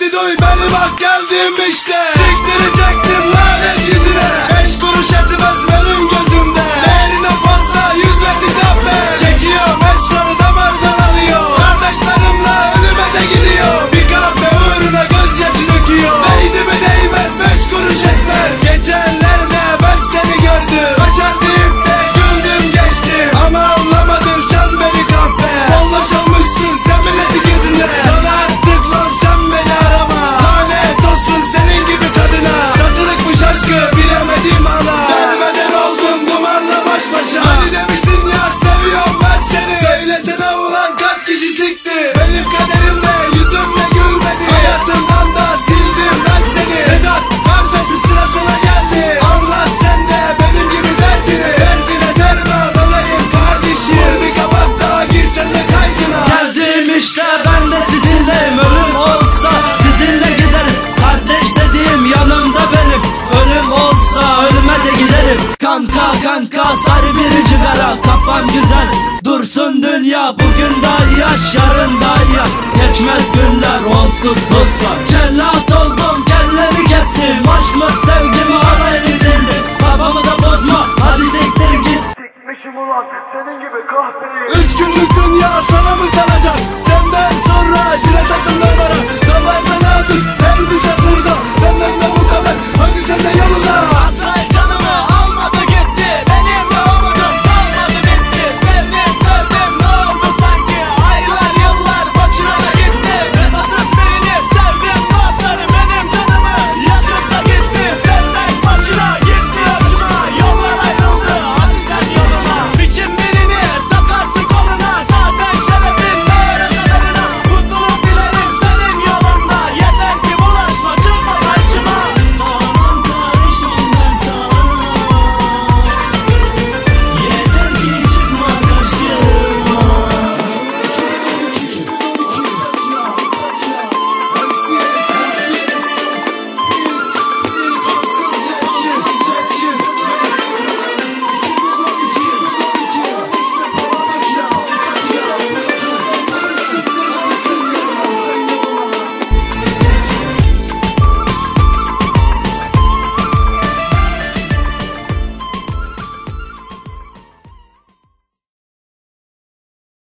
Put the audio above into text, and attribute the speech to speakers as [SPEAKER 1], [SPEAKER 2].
[SPEAKER 1] Hadi duy beni bak geldim işte Siktirecektim lanet yüzüne Beş kuruş etmez mi?
[SPEAKER 2] kafam güzel. Dursun dünya bugün dayak yarın dayak Geçmez günler onsuz dostlar. Cellat oldum kellemi kestim. Aşk mı sevgi mi ara elizinde Kafamı da bozma hadi siktir git.
[SPEAKER 3] Sikmişim ulan senin gibi kahpeyi Üç günlük dünya sana mı kalır?